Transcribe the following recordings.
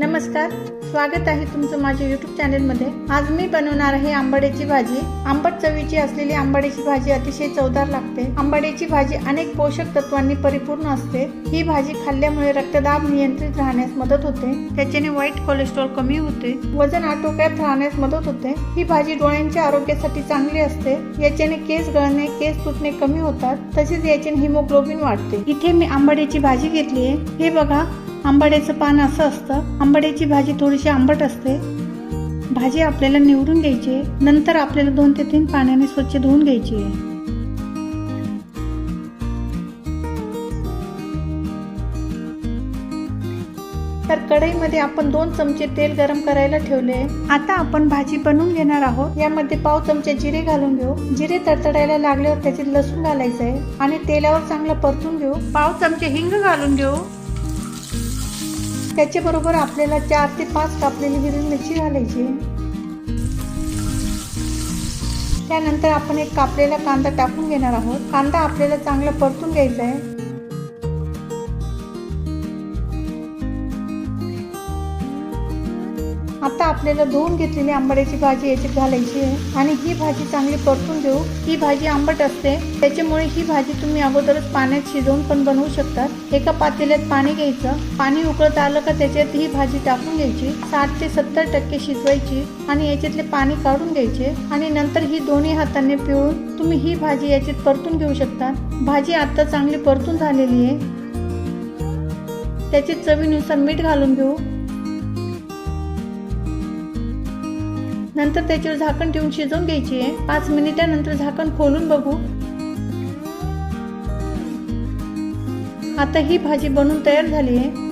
नमस्कार स्वागत आहे तुमचं माझ्या युट्यूब चॅनलमध्ये आज मी बनवणार आहे आंबाड्याची भाजी. आंबट चवीची असलेली आंबाड्याची भाजी अतिशय चवदार लागते. आंबाड्याची भाजी अनेक पोषक तत्वांनी परिपूर्ण असते. ही भाजी खाल्ल्यामुळे रक्तदाब नियंत्रित राहण्यास मदत होते. त्याच्याने वाईट कोलेस्ट्रॉल कमी होते. वजन आटोक्यात राहण्यास मदत होते. ही भाजी डोळ्यांच्या आरोग्यासाठी चांगली असते. याच्याने केस गळणे केस तुटणे कमी होतात. तसेच याच्याने हिमोग्लोबिन वाढते. इथे मी आंबाड्याची भाजी घेतली आहे. हे बघा आंबाड्याचं पान असं असतं. आंबाड्याची भाजी थोडीशी आंबट असते. भाजी आपल्याला निवडून घ्यायची आहे. नंतर आपल्याला दोन ते तीन पाण्याने स्वच्छ धुवून घ्यायची आहे. तर कढईमध्ये आपण दोन चमचे तेल गरम करायला ठेवले आता आपण भाजी बनवून घेणार आहोत. यामध्ये पाव चमचे जिरे घालून घेऊ. जिरे तडतडायला लागल्यावर त्याच्यात लसूण घालायचं आहे. आणि तेलावर चांगलं परतून घेऊ. पाव चमचे हिंग घालून घेऊ. त्याच्याबरोबर आपल्याला चार ते पाच कापलेली हिरवी मिरची घालायची. त्यानंतर आपण एक कापलेला कांदा टाकून घेणार आहोत. कांदा आपल्याला चांगला परतून घ्यायचा आहे. आता आपल्याला धुवून घेतलेली आंबाड्याची भाजी याच्यात घालायची आहे. आणि ही भाजी चांगली परतून घेऊ ही भाजी आंबट असते. त्याच्यामुळे ही भाजी तुम्ही अगोदरच पाण्यात शिजवून पण बनवू शकतात एका पातेल्यात पाणी घ्यायचं. पाणी उकळत आलं का त्याच्यात ही भाजी टाकून घ्यायची. साठ ते सत्तर टक्के शिजवायची आणि याच्यातले पाणी काढून घ्यायचे. आणि नंतर ही दोन्ही हाताने पिळून तुम्ही ही भाजी याच्यात परतून घेऊ शकता. भाजी आता चांगली परतून झालेली आहे. त्याची चवीनुसार मीठ घालून घेऊ. नंतर त्याच्यावर झाकण ठेवून शिजवून घ्यायची. आहे पाच मिनिटानंतर झाकण खोलून बघू. आता ही भाजी बनवून तयार झाली आहे.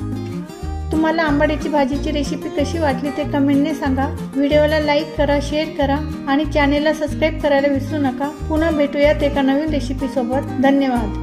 तुम्हाला आंबाड्याची भाजीची रेसिपी कशी वाटली ते कमेंटने सांगा. व्हिडिओला लाईक करा शेअर करा आणि चॅनेलला सबस्क्राईब करायला विसरू नका. पुन्हा भेटूयात एका नवीन रेसिपीसोबत धन्यवाद.